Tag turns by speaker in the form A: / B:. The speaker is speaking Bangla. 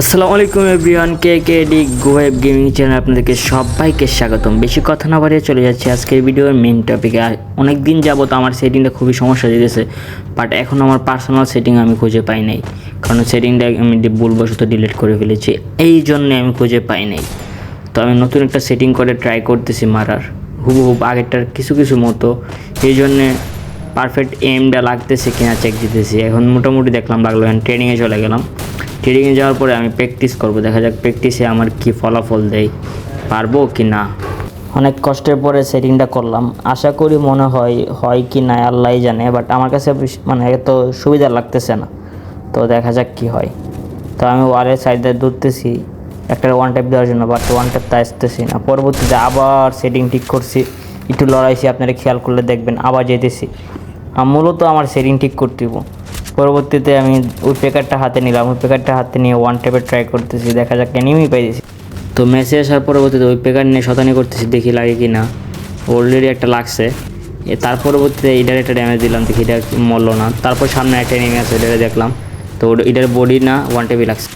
A: আসসালামু আলাইকুম এভরিওয়ান, কে কে ডি গোয়েব গেমিং চ্যানেল আপনাদেরকে সবাইকে স্বাগতম। বেশি কথা না বাড়িয়ে চলে যাচ্ছে আজকের ভিডিওর মেন টপিকে অনেক দিন যাবত আমার সেটিংটা খুবই সমস্যা দিতেছে বাট এখন আমার পার্সোনাল সেটিং আমি খুঁজে পাই নাই। কারণ সেটিংটা আমি ভুলবশত ডিলিট করে ফেলেছি, এই জন্যে আমি খুঁজে পাই নাই। তো আমি নতুন একটা সেটিং করে ট্রাই করতেছি মারার হুবহুব আগেরটার কিছু কিছু মতো। এই জন্যে পারফেক্ট এমটা লাগতেছে কিনা চেক দিতেছি। এখন মোটামুটি দেখলাম, লাগল ট্রেনিংয়ে চলে গেলাম। ট্রেনিংয়ে যাওয়ার পরে আমি প্র্যাকটিস করব। দেখা যাক প্র্যাকটিসে আমার কি ফলাফল দেয়। পারব কি না? অনেক কষ্টের পরে সেটিংটা করলাম। আশা করি মনে হয় হয় কি না আল্লাহ জানে বাট আমার কাছে মানে এত সুবিধা লাগতেছে না। তো দেখা যাক কি হয়। তো আমি ওয়ালের সাইডে ধরতেছি। একটা ওয়ান টাইপ দেওয়ার জন্য বাট ওয়ান টাইপটা আসতেছি না। পরবর্তীতে আবার সেটিং ঠিক করছি। একটু লড়াইছি, আপনারা খেয়াল করলে দেখবেন, আবার যেতেছি। মূলত আমার সেটিং ঠিক করতে হইব। পরবর্তীতে আমি ওই পেকারটা হাতে নিলাম। ওই পেকারটা হাতে নিয়ে ওয়ান ট্যাপে ট্রাই করতেছি। দেখা যাক এনিমি পাইছি তো মেসে আসার পরবর্তীতে ওই পেকার নিয়ে শতানি করতেছি, দেখি লাগে কি না অলরেডি একটা লাগছে। তার পরবর্তীতে এটার একটা ড্যামেজ দিলাম, দেখি এটা মরল না। তারপর সামনে একটা এনিমি আছে এটা দেখলাম। তো ইডার বডি না ওয়ান ট্যাপই লাগছে।